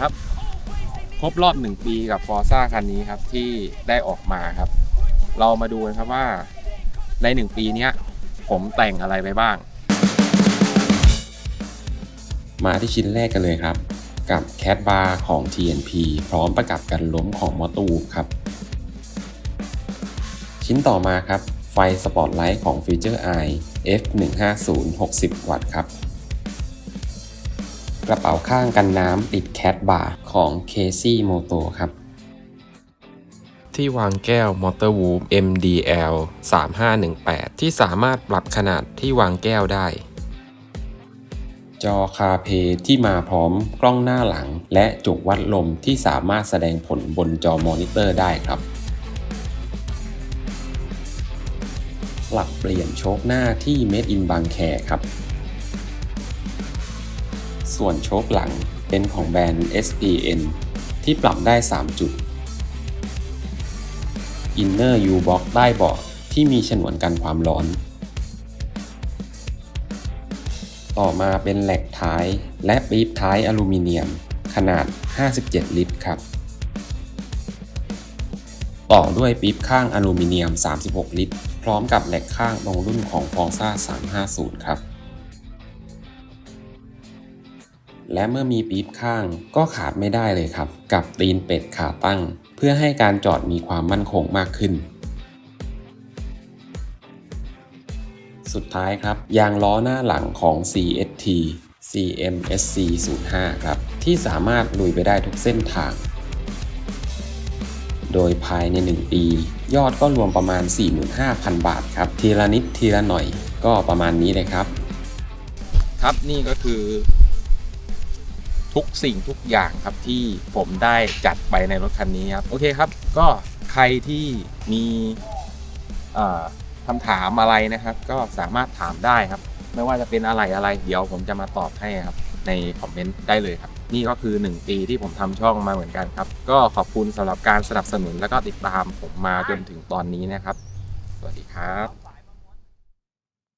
ครับ ครบรอบ 1 ปีกับฟอร์ซ่าคันนี้ครับ ที่ได้ออกมาครับ เรามาดูกันครับว่าใน 1 ปีเนี้ย ผมแต่งอะไรไปบ้าง มาที่ชิ้นแรกกันเลยครับ กับแคดบาร์ของ TNP พร้อมประกับกันล้มของมอตูครับ ชิ้นต่อมาครับ ไฟสปอตไลท์ของ Future Eye F150 60 วัตต์ครับ ระเป๋าข้างกันน้ำติดแคดบาร์ของ Casey Moto ครับ ที่วางแก้ว m o t o r w o o f MDL 3518 ที่สามารถปรับขนาดที่วางแก้วได้ จอคาเพที่มาพร้อมกล้องหน้าหลัง และจุกวัดลมที่สามารถแสดงผลบนจอมอนิเตอร์ได้ครับปรับเปลี่ยนโชคหน้าที่ Made in บางแคครับ ส่วนโชคหลังเป็นของแบรนด์ SPN ที่ปรับได้ 3 จุด Inner U-Box ใต้เบาะที่มีฉนวนกันความร้อน ต่อมาเป็นแหลกท้ายและปี๊บท้ายอลูมิเนียม ขนาด 57 ลิตรครับ ต่อด้วยปี๊บข้างอลูมิเนียม 36 ลิตร พร้อมกับแหลกข้างตรงรุ่นของฟองซ่า350 ครับ และเมื่อมีปี๊บข้างก็ขาดไม่ได้เลยครับ กับตีนเป็ดขาตั้ง เพื่อให้การจอดมีความมั่นคงมากขึ้น สุดท้ายครับ ยางล้อหน้าหลังของ CST CMSC 05ครับ ที่สามารถลุยไปได้ทุกเส้นทาง โดยภายใน 1 ปี ยอดก็รวมประมาณ 45,000 บาทครับ ทีละนิดทีละหน่อยก็ประมาณนี้เลยครับ ครับนี่ก็คือ ทุกสิ่งทุกอย่างครับที่ผมได้จัดไปในรถคันนี้ครับโอเคครับ ก็ใครที่มีคำถามอะไรนะครับ ก็สามารถถามได้ครับ ไม่ว่าจะเป็นอะไรอะไร เดี๋ยวผมจะมาตอบให้ครับในคอมเมนต์ได้เลยครับ นี่ก็คือ 1 ปีที่ผมทำช่องมาเหมือนกันครับ ก็ขอบคุณสำหรับการสนับสนุน แล้วก็ติดตามผมมาจนถึงตอนนี้นะครับ สวัสดีครับ